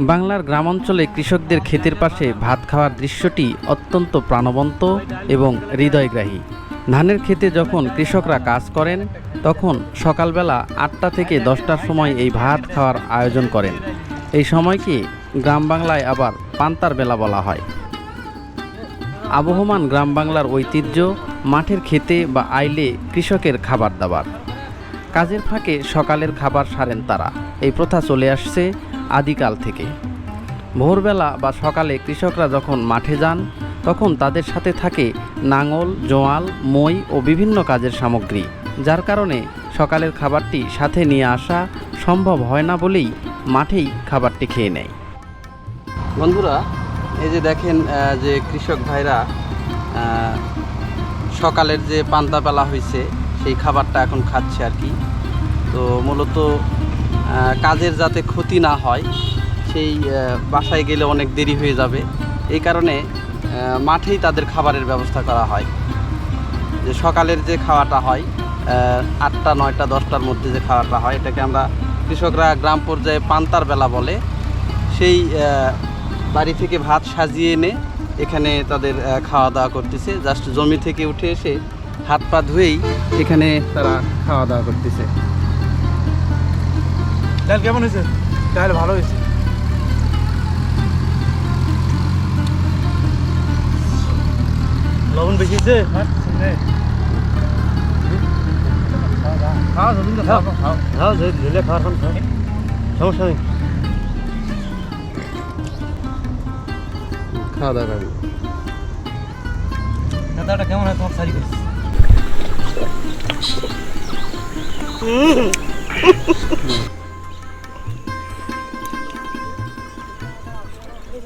বাংলার গ্রামাঞ্চলে কৃষকদের ক্ষেতের পাশে ভাত খাওয়ার দৃশ্যটি অত্যন্ত প্রাণবন্ত এবং হৃদয়গ্রাহী। ধানের ক্ষেতে যখন কৃষকরা কাজ করেন, তখন সকালবেলা আটটা থেকে দশটার সময় এই ভাত খাওয়ার আয়োজন করেন। এই সময়কে গ্রাম বাংলায় আবার পান্তার বেলা বলা হয়। আবহমান গ্রাম বাংলার ঐতিহ্য, মাঠের খেতে বা আইলে কৃষকের খাবার দাবার। কাজের ফাঁকে সকালের খাবার সারেন তারা। এই প্রথা চলে আসছে আদিকাল থেকে। ভোরবেলা বা সকালে কৃষকরা যখন মাঠে যান, তখন তাদের সাথে থাকে নাঙল, জোয়াল, মই ও বিভিন্ন কাজের সামগ্রী, যার কারণে সকালের খাবারটি সাথে নিয়ে আসা সম্ভব হয় না বলেই মাঠেই খাবারটি খেয়ে নেয়। বন্ধুরা, এই যে দেখেন যে কৃষক ভাইরা সকালের যে পান্তা বেলা হয়েছে, সেই খাবারটা এখন খাচ্ছে আর কি। তো মূলত কাজের যাতে ক্ষতি না হয়, সেই বাসায় গেলে অনেক দেরি হয়ে যাবে। এই কারণে মাঠেই তাদের খাবারের ব্যবস্থা করা হয়। যে সকালের যে খাওয়াটা হয় আটটা, নয়টা, দশটার মধ্যে যে খাওয়াটা হয়, এটাকে আমরা কৃষকরা গ্রাম পর্যায়ে পান্তার বেলা বলে। সেই বাড়ি থেকে ভাত সাজিয়ে এনে এখানে তাদের খাওয়া দাওয়া করতেছে। জাস্ট জমি থেকে উঠে এসে হাত পা ধুয়েই এখানে তারা খাওয়া দাওয়া করতেছে। ডাল কেমন হয়েছে? ডাল ভালো হয়েছে। লবণ বেশি হয়েছে? সমস্যা নেই। খাওয়া দাওয়া করবে দাদাটা কেমন হয় তোমার সারি করছে